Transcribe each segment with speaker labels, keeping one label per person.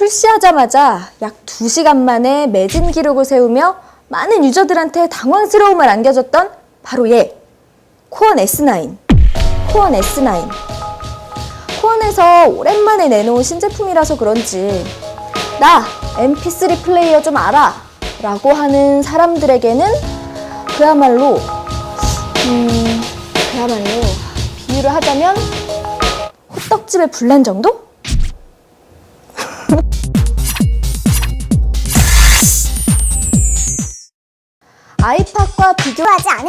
Speaker 1: 출시하자마자 약 2시간 만에 매진 기록을 세우며 많은 유저들한테 당황스러움을 안겨줬던 바로 얘 코언 S9 코언 S9 코언에서 오랜만에 내놓은 신제품이라서 그런지 나 MP3 플레이어 좀 알아 라고 하는 사람들에게는 그야말로 음 그야말로 비유를 하자면 호떡집의 불난 정도?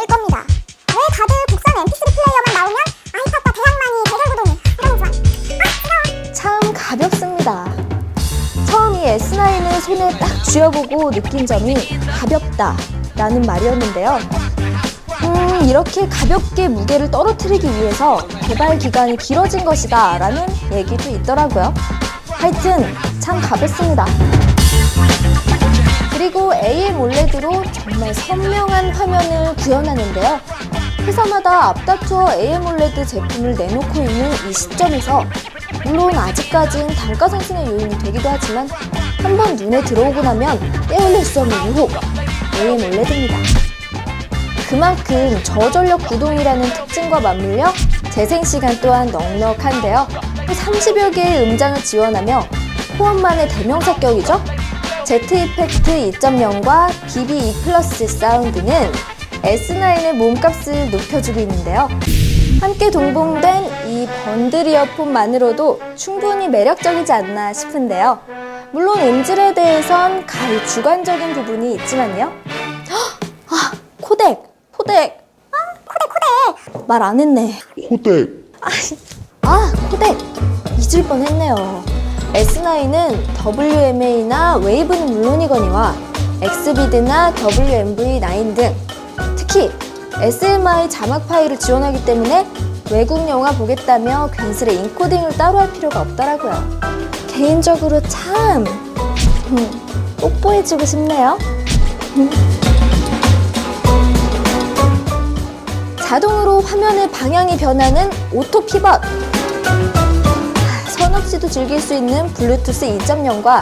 Speaker 2: 않을 겁니다. 왜 다들 국산 MP3 플레이어만 나오면 아이팟과 대항만이 대결구동을 이러는지 아,
Speaker 1: 참 가볍습니다. 처음 이 S9을 손에 딱 쥐어보고 느낀 점이 가볍다 라는 말이었는데요. 음, 이렇게 가볍게 무게를 떨어뜨리기 위해서 개발 기간이 길어진 것이다 라는 얘기도 있더라고요. 하여튼 참 가볍습니다. 그리고 AM OLED로 정말 선명한 화면을 구현하는데요. 회사마다 앞다투어 AM OLED 제품을 내놓고 있는 이 시점에서 물론 아직까진 단가 상승의 요인이 되기도 하지만 한번 눈에 들어오고 나면 떼어낼 수 없는 유혹 AM OLED입니다. 그만큼 저전력 구동이라는 특징과 맞물려 재생 시간 또한 넉넉한데요. 30여 개의 음장을 지원하며 호환만의 대명사격이죠. Z 이펙트 2.0과 BB2 플러스 사운드는 S9의 몸값을 높여주고 있는데요. 함께 동봉된 이 번들 이어폰만으로도 충분히 매력적이지 않나 싶은데요. 물론 음질에 대해선 가히 주관적인 부분이 있지만요. 헉! 아, 코덱! 코덱! 아, 코덱, 코덱! 말 안 했네.
Speaker 3: 호댁
Speaker 1: 아, 코덱! 잊을 뻔 했네요. S9은 WMA나 웨이브는 물론이거니와 엑스비드나 WMV9 등 특히 SMI 자막 파일을 지원하기 때문에 외국 영화 보겠다며 괜스레 인코딩을 따로 할 필요가 없더라고요. 개인적으로 참 음, 뽀뽀해주고 싶네요. 자동으로 화면의 방향이 변하는 오토 피벗. 선 없이도 즐길 수 있는 블루투스 2.0과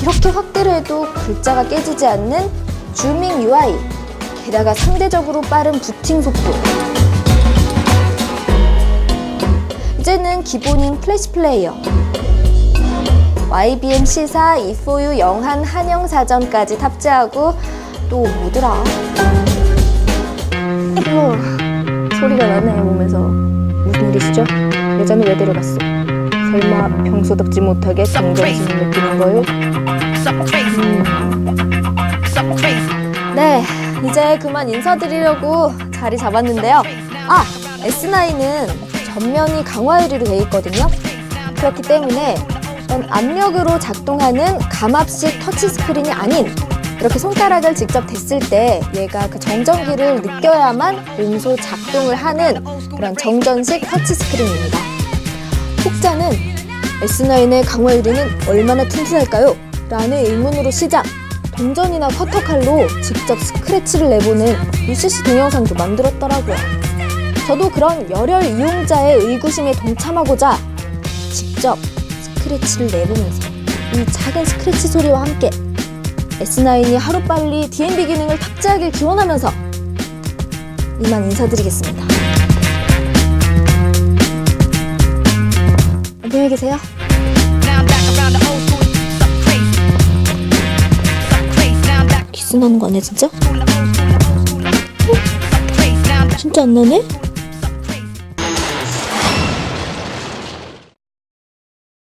Speaker 1: 이렇게 확대를 해도 글자가 깨지지 않는 주밍 UI. 게다가 상대적으로 빠른 부팅 속도. 이제는 기본인 플래시 플레이어. YBM 시사 E4U 영한 한영 사전까지 탑재하고 또 뭐더라? 아이고, 소리가 나네 몸에서 무슨 일이시죠? 예전에 왜 데려갔어? 설마 평소답지 못하게 정정신을 느끼는 거요? 네, 이제 그만 인사드리려고 자리 잡았는데요. 아, S9은 전면이 강화 유리로 되어 있거든요. 그렇기 때문에 전 압력으로 작동하는 감압식 터치 스크린이 아닌 이렇게 손가락을 직접 댔을 때 얘가 그 정전기를 느껴야만 몸소 작동을 하는 그런 정전식 터치 스크린입니다. 혹자는 S9의 강화 유리는 얼마나 튼튼할까요? 라는 의문으로 시작. 동전이나 커터칼로 직접 스크래치를 내보는 UCC 동영상도 만들었더라고요. 저도 그런 열혈 이용자의 의구심에 동참하고자 직접 스크래치를 내보면서 이 작은 스크래치 소리와 함께 S9이 하루빨리 DMB 기능을 탑재하길 기원하면서 이만 인사드리겠습니다.
Speaker 4: Back
Speaker 1: 기스 나는 거 아니야 진짜?
Speaker 4: back.
Speaker 1: 진짜 안 나네?